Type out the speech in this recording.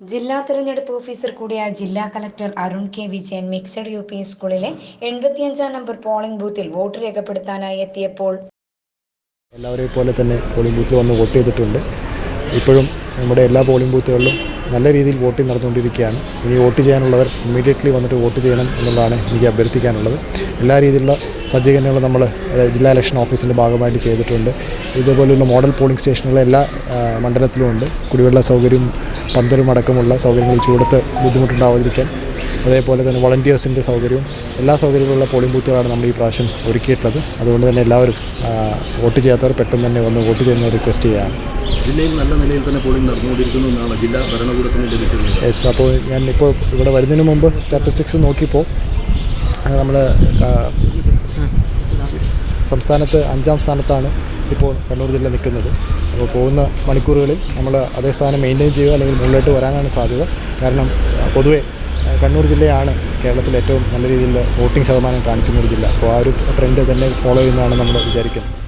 ജില്ലാ തെരഞ്ഞെടുപ്പ് ഓഫീസർ കൂടിയായ ജില്ലാ collector Arun K Vijayan mixed U P സ്കൂളിലെ എൺപത്തിയഞ്ചാം നമ്പർ പോളിംഗ് ബൂത്തിൽ വോട്ട് രേഖപ്പെടുത്താനായി എത്തിയപ്പോൾ എല്ലാവരെയും പോലെ തന്നെ പോളിംഗ് ബൂത്തിൽ വന്ന് വോട്ട് ചെയ്തിട്ടുണ്ട്. ഇപ്പോഴും നമ്മുടെ എല്ലാ പോളിംഗ് ബൂത്തുകളിലും നല്ല രീതിയിൽ വോട്ടിംഗ് നടന്നുകൊണ്ടിരിക്കുകയാണ്. ഇനി വോട്ട് ചെയ്യാനുള്ളവർ ഇമ്മീഡിയറ്റ്ലി വന്നിട്ട് വോട്ട് ചെയ്യണം എന്നുള്ളതാണ് എനിക്ക് അഭ്യർത്ഥിക്കാനുള്ളത്. എല്ലാ രീതിയിലുള്ള സജ്ജീകരണങ്ങളും നമ്മൾ ജില്ലാ ഇലക്ഷൻ ഓഫീസിന്റെ ഭാഗമായിട്ട് ചെയ്തിട്ടുണ്ട്. ഇതുപോലുള്ള മോഡൽ പോളിംഗ് സ്റ്റേഷനുകൾ എല്ലാ മണ്ഡലത്തിലും ഉണ്ട്. കുടിവെള്ള സൗകര്യം പന്തലും അടക്കമുള്ള സൗകര്യങ്ങൾ ചൂടത്ത് ബുദ്ധിമുട്ടുണ്ടാവാതിരിക്കാൻ. അതേപോലെ തന്നെ വളണ്ടിയേഴ്സിന്റെ സൗകര്യവും എല്ലാ സൗകര്യങ്ങളുള്ള പോളിംഗ് ബൂത്തുകളാണ് നമ്മൾ ഈ പ്രാവശ്യം ഒരുക്കിയിട്ടുള്ളത്. അതുകൊണ്ട് തന്നെ എല്ലാവരും വോട്ട് ചെയ്യാത്തവർ പെട്ടെന്ന് തന്നെ വന്ന് വോട്ട് ചെയ്യുന്ന റിക്വസ്റ്റ് ചെയ്യാം. ജില്ലയിൽ നല്ല നിലയിൽ തന്നെ പോളിംഗ് നടന്നുകൊണ്ടിരിക്കുന്നു എന്നാണ് ജില്ലാ ഭരണകൂടത്തിന് യെസ് അപ്പോൾ ഞാൻ ഇപ്പോൾ ഇവിടെ വരുന്നതിന് മുമ്പ് സ്റ്റാറ്റിസ്റ്റിക്സ് നോക്കിയപ്പോൾ നമ്മൾ സംസ്ഥാനത്ത് അഞ്ചാം സ്ഥാനത്താണ് ഇപ്പോൾ കണ്ണൂർ ജില്ല നിൽക്കുന്നത്. അപ്പോൾ പോകുന്ന മണിക്കൂറുകളിൽ നമ്മൾ അതേ സ്ഥാനം മെയിന്റെയിൻ ചെയ്യുക അല്ലെങ്കിൽ മുകളിലോട്ട് വരാനാണ് സാധ്യത. കാരണം പൊതുവേ കണ്ണൂർ ജില്ലയാണ് കേരളത്തിൽ ഏറ്റവും നല്ല രീതിയിൽ വോട്ടിംഗ് ശതമാനം കാണിക്കുന്ന ഒരു ജില്ല. അപ്പോൾ ആ ഒരു ട്രെൻഡ് തന്നെ ഫോളോ ചെയ്യുന്നതാണ് നമ്മൾ വിചാരിക്കുന്നത്.